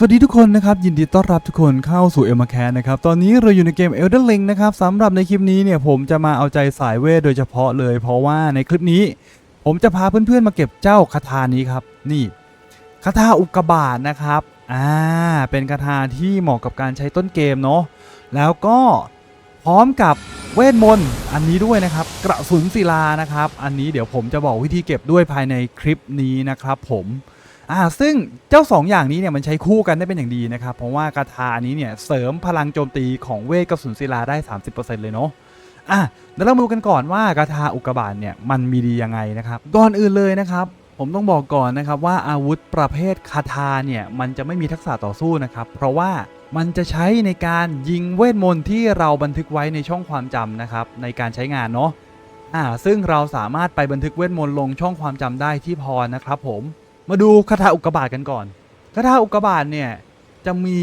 สวัสดีทุกคนนะครับ ยินดีต้อนรับทุกคนเข้าสู่เอ m มาแคนนะครับ ตอนนี้เราอยู่ในเกม Elden Ring นะครับสำหรับในคลิปนี้เนี่ยผมจะมาเอาใจสายเวทโดยเฉพาะเลย เพราะว่าในคลิปนี้ ผมจะพาเพื่อนๆมาเก็บเจ้าคาถานี้ครับ นี่คาถาอุกกาบาตนะครับอ่าเป็นคาถาที่เหมาะกับการใช้ต้นเกมเนาะแล้วก็พร้อมกับเวทมนต์อันนี้ด้วยนะครับ กระสุนศิลานะครับ อันนี้เดี๋ยวผมจะบอกวิธีเก็บด้วยภายในคลิปนี้นะครับ ผม อ่าซึ่งเจ้า 2 อย่างนี้เนี่ยมันใช้คู่กันได้เป็นอย่างดีนะครับ เพราะว่าคาถานี้เนี่ยเสริมพลังโจมตีของเวทกระสุนศิลาได้ 30%เลยเนาะอะเดี๋ยวเรามาดูกันก่อนว่าคาถาอุกกาบาตเนี่ยมันมีดียังไงนะครับก่อนอื่นเลยนะครับ ผมต้องบอกก่อนนะครับว่าอาวุธประเภทคาถาเนี่ยมันจะไม่มีทักษะต่อสู้นะครับ เพราะว่ามันจะใช้ในการยิงเวทมนต์ที่เราบันทึกไว้ในช่องความจำนะครับในการใช้งานเนาะอ่าซึ่งเราสามารถไปบันทึกเวทมนต์ลงช่องความจำได้ที่พรนะครับผม มาดูคาถาอุกกาบาตกันก่อนคาถาอุกกาบาตเนี่ยจะมี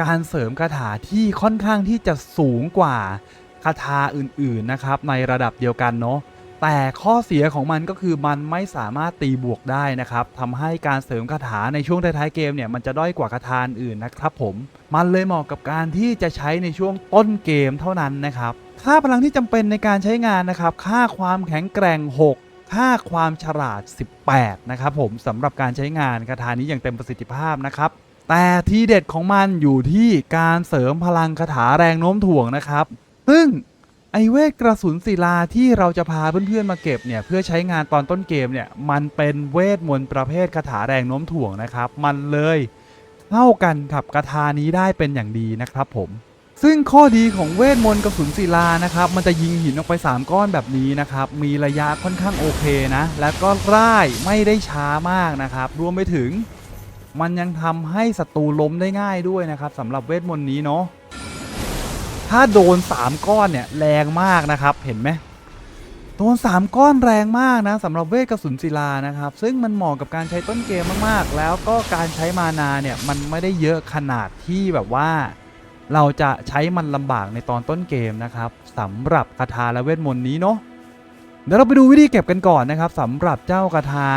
การเสริมคาถาที่ค่อนข้างที่จะสูงกว่าคาถาอื่นๆนะครับ ในระดับเดียวกันเนาะแต่ข้อเสียของมันก็คือมันไม่สามารถตีบวกได้นะครับทำให้การเสริมคาถาในช่วงท้ายๆเกมเนี่ยมันจะด้อยกว่าคาถาอื่นนะครับผมมันเลยเหมาะกับการที่จะใช้ในช่วงต้นเกมเท่านั้นนะครับค่าพลังที่จำเป็นในการใช้งานนะครับ ค่าความแข็งแกร่ง 6 ค่าความฉลาด 18 นะครับผมสำหรับการใช้งานคาถานี้อย่างเต็มประสิทธิภาพนะครับ แต่ทีเด็ดของมันอยู่ที่การเสริมพลังคาถาแรงโน้มถ่วงนะครับ ซึ่งไอเวทกระสุนศิลาที่เราจะพาเพื่อนๆมาเก็บเนี่ยเพื่อใช้งานตอนต้นเกมเนี่ยมันเป็นเวทมนต์ประเภทคาถาแรงโน้มถ่วงนะครับ มันเลยเข้ากันกับคาถานี้ได้เป็นอย่างดีนะครับผม ซึ่งข้อดีของเวทมนต์กระสุนศิลานะครับ มันจะยิงหินออกไป 3 ก้อนแบบนี้นะครับ มีระยะค่อนข้างโอเคนะ แล้วก็ร่ายไม่ได้ช้ามากนะครับ รวมไปถึง มันยังทำให้ศัตรูล้มได้ง่ายด้วยนะครับสำหรับเวทมนต์นี้เนาะ ถ้าโดน 3 ก้อนเนี่ยแรงมากนะครับ เห็นไหมโดน 3 ก้อนแรงมากนะสำหรับเวทกระสุนศิลานะครับ ซึ่งมันเหมาะกับการใช้ต้นเกมมากๆ แล้วก็การใช้มานาเนี่ยมันไม่ได้เยอะขนาดที่แบบว่า เราจะใช้มันลำบากในตอนต้นเกมนะครับสำหรับคาถาและเวทมนต์นี้เนาะเดี๋ยวเราไปดูวิธีเก็บกันก่อนนะครับสำหรับเจ้าคาถา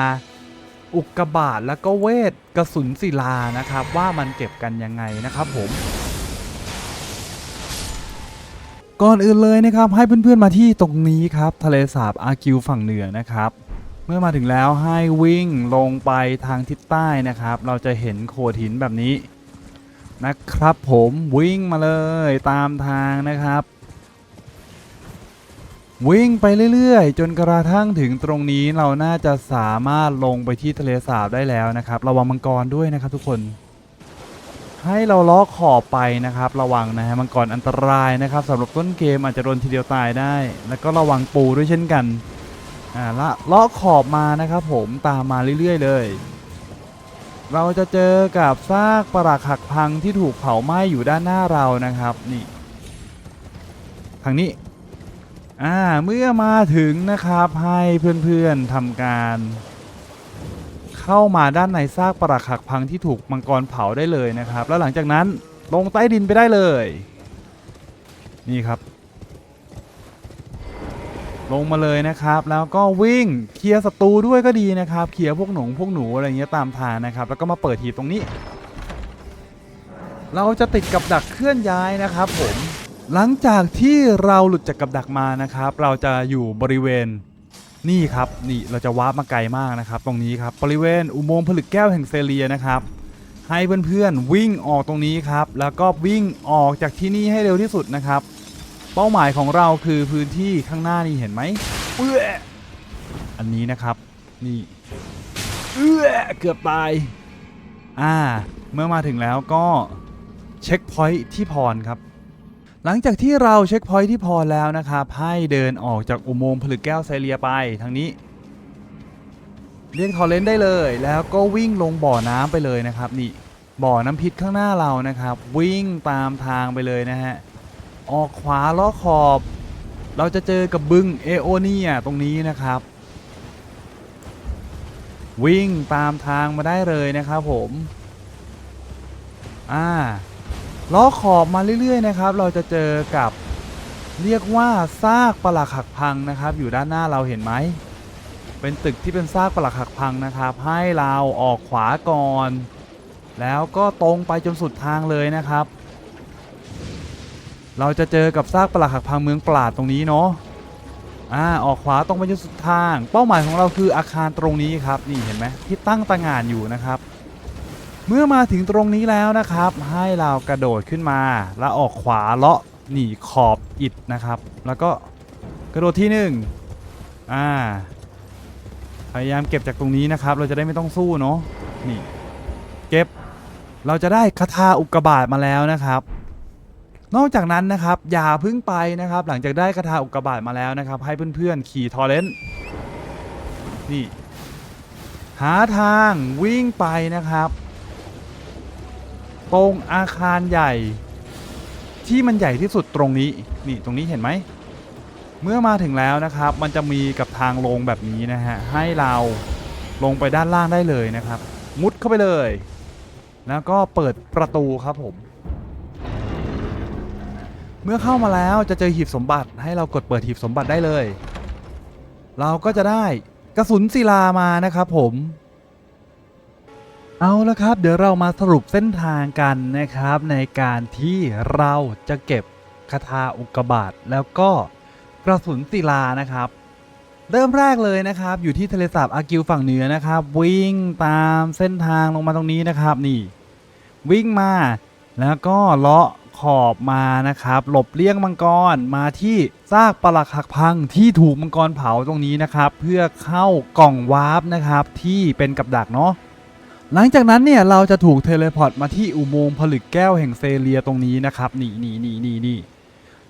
อุกกาบาตแล้วก็เวทกระสุนศิลานะครับ ว่ามันเก็บกันยังไงนะครับผม ก่อนอื่นเลยนะครับ ให้เพื่อนๆมาที่ตรงนี้ครับ ทะเลสาบอากิวฝั่งเหนือนะครับ เมื่อมาถึงแล้วให้วิ่งลงไปทางทิศใต้นะครับ เราจะเห็นโขดหินแบบนี้ นะครับผมวิ่งมาเลยตามทางนะครับ วิ่งไปเรื่อยๆ จนกระทั่งถึงตรงนี้เราน่าจะสามารถลงไปที่ทะเลสาบได้แล้วนะครับระวังมังกรด้วยนะครับทุกคน ให้เราล้อขอบไปนะครับ ระวังนะฮะมังกรอันตรายนะครับสำหรับต้นเกมอาจจะโดนทีเดียวตายได้ แล้วก็ระวังปูด้วยเช่นกันอ่าละล้อขอบมานะครับผมตามมาเรื่อยๆ เลย เราจะเจอกับซากปรักหักพังที่ถูกเผาไหม้อยู่ด้านหน้าเรานะครับนี่ทางนี้อ่าเมื่อมาถึงนะครับให้เพื่อนๆทำการ เข้ามาด้านในซากปรักหักพังที่ถูกมังกรเผาได้เลยนะครับ แล้วหลังจากนั้นลงใต้ดินไปได้เลย นี่ครับ ลงมาเลยนะครับ แล้วก็วิ่งเคลียร์ศัตรูด้วยก็ดีนะครับเคลียร์พวกหนูพวกหนูอะไรเงี้ยตามทางนะครับ แล้วก็มาเปิดหีบตรงนี้ เราจะติดกับดักเคลื่อนย้ายนะครับผมหลังจากที่เราหลุดจากกับดักมานะครับ เราจะอยู่บริเวณนี่ครับนี่เราจะวาร์ปมาไกลมากนะครับ ตรงนี้ครับบริเวณอุโมงค์ผลึกแก้วแห่งเซเลียนะครับให้เพื่อนๆวิ่งออกตรงนี้ครับ แล้วก็วิ่งออกจากที่นี่ให้เร็วที่สุดนะครับ เป้าหมายของเราคือพื้นที่ข้างหน้านี่เห็นไหมเอื้ออันนี้นะครับนี่เอื้อเกือบตายอ่าเมื่อมาถึงแล้วก็เช็คพอยท์ที่พรครับหลังจากที่เราเช็คพอยท์ที่พรแล้วนะครับให้เดินออกจากอุโมงค์ผลึกแก้วไซเลียไปทางนี้เรียกทอร์เรนต์ได้เลย แล้วก็วิ่งลงบ่อน้ำไปเลยนะครับนี่บ่อน้ำพิษข้างหน้าเรานะครับ วิ่งตามทางไปเลยนะฮะ ออกขวาล้อขอบ เราจะเจอกับบึงเอโอเนียตรงนี้นะครับ วิ่งตามทางมาได้เลยนะครับผมอ่าล้อขอบมาเรื่อยๆนะครับ เราจะเจอกับเรียกว่าซากปลักหักพังนะครับ อยู่ด้านหน้าเราเห็นไหมเป็นตึกที่เป็นซากปลักหักพังนะครับ ให้เราออกขวาก่อน แล้วก็ตรงไปจนสุดทางเลยนะครับ เราจะเจอกับซากปลักหักพังเมืองปราดตรงนี้เนาะอ่าออกขวาตรงไปจนสุดทาง เป้าหมายของเราคืออาคารตรงนี้ครับนี่เห็นไหมที่ตั้งตางานอยู่นะครับ เมื่อมาถึงตรงนี้แล้วนะครับ ให้เรากระโดดขึ้นมา แล้วออกขวาเลาะหนีขอบอิฐนะครับ แล้วก็กระโดดที่หนึ่งอ่าพยายามเก็บจากตรงนี้นะครับ เราจะได้ไม่ต้องสู้เนาะนี่ เก็บเราจะได้คาถาอุกกาบาตมาแล้วนะครับ นอกจากนั้นนะครับอย่าพึ่งไปนะครับ หลังจากได้คาถาอุกกาบาตมาแล้วนะครับ ให้เพื่อนๆ ขี่ทอร์เรนต์นี่ หาทางวิ่งไปนะครับ ตรงอาคารใหญ่ ที่มันใหญ่ที่สุดตรงนี้ นี่ตรงนี้เห็นไหม เมื่อมาถึงแล้วนะครับ มันจะมีกับทางลงแบบนี้นะฮะให้เราลงไปด้านล่างได้เลยนะครับ มุดเข้าไปเลย แล้วก็เปิดประตูครับผม เมื่อเข้ามาแล้วจะเจอหีบสมบัติให้เรากดเปิดหีบสมบัติได้เลย เราก็จะได้กระสุนศิลามานะครับผม เอาละครับ เดี๋ยวเรามาสรุปเส้นทางกันนะครับ ในการที่เราจะเก็บคาถาอุกกาบาตแล้วก็กระสุนศิลานะครับ เริ่มแรกเลยนะครับ อยู่ที่ทะเลสาบอากิวฝั่งเหนือนะครับ วิ่งตามเส้นทางลงมาตรงนี้นะครับนี่ วิ่งมาแล้วก็เลาะ ขอบมานะครับ หลบเลี่ยงมังกรมาที่ซากปลักหักพังที่ถูกมังกรเผาตรงนี้นะครับ เพื่อเข้ากล่องวาร์ปนะครับที่เป็นกับดักเนาะหลังจากนั้นเนี่ยเราจะถูกเทเลพอร์ตมาที่อุโมงค์ผลึกแก้วแห่งเซเลียตรงนี้นะครับนี่นี่นี่นี่นี่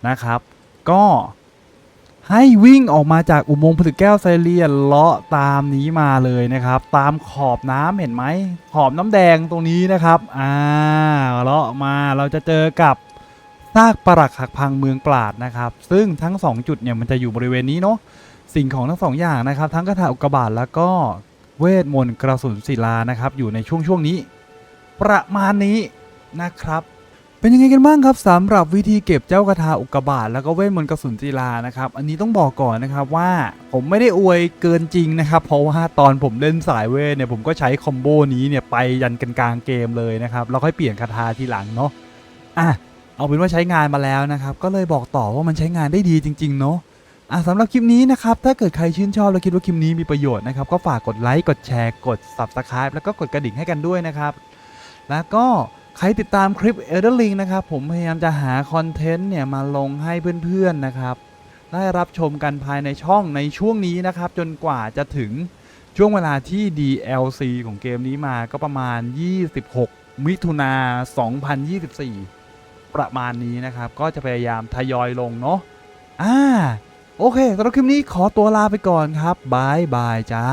นะครับ ก็ ให้วิ่งออกมาจากอุโมงค์ผลึกแก้วเซเลียนเลาะตามนี้มาเลยนะครับ ตามขอบน้ำเห็นไหม ขอบน้ำแดงตรงนี้นะครับอ่าเลาะมาเราจะเจอกับซากปรักหักพังเมืองปราดนะครับ ซึ่งทั้งสองจุดเนี่ยมันจะอยู่บริเวณนี้เนาะสิ่งของทั้งสองอย่างนะครับ ทั้งกระถาอุกกาบาตแล้วก็เวทมนต์กระสุนศิลานะครับ อยู่ในช่วงช่วงนี้ ประมาณนี้นะครับ เป็นยังไงกันบ้างครับสำหรับวิธีเก็บเจ้ากระทาอุกกาบาตแล้วก็เวทมนต์กระสุนศิลานะครับอันนี้ต้องบอกก่อนนะครับว่าผมไม่ได้อวยเกินจริงนะครับเพราะว่าตอนผมเล่นสายเวทเนี่ยผมก็ใช้คอมโบนี้เนี่ยไปยันกันกลางเกมเลยนะครับแล้วค่อยเปลี่ยนคาถาทีหลังเนาะอะเอาเป็นว่าใช้งานมาแล้วนะครับก็เลยบอกต่อว่ามันใช้งานได้ดีจริงๆเนาะอะสำหรับคลิปนี้นะครับถ้าเกิดใครชื่นชอบและคิดว่าคลิปนี้มีประโยชน์นะครับก็ฝากกดไลค์กดแชร์กด Subscribe แล้วก็กดกระดิ่งให้กันด้วยนะครับแล้วก็ ใครติดตามคลิป Elder Ring นะครับ ผมพยายามจะหาคอนเทนต์เนี่ยมาลงให้เพื่อนๆนะครับ ได้รับชมกันภายในช่องในช่วงนี้นะครับ จนกว่าจะถึงช่วงเวลาที่ DLC ของเกมนี้มาก็ประมาณ 26 มิถุนา 2024 ประมาณนี้นะครับ ก็จะพยายามทยอยลงเนาะอ่าโอเคสำหรับคลิปนี้ขอตัวลาไปก่อนครับบายบายจ้า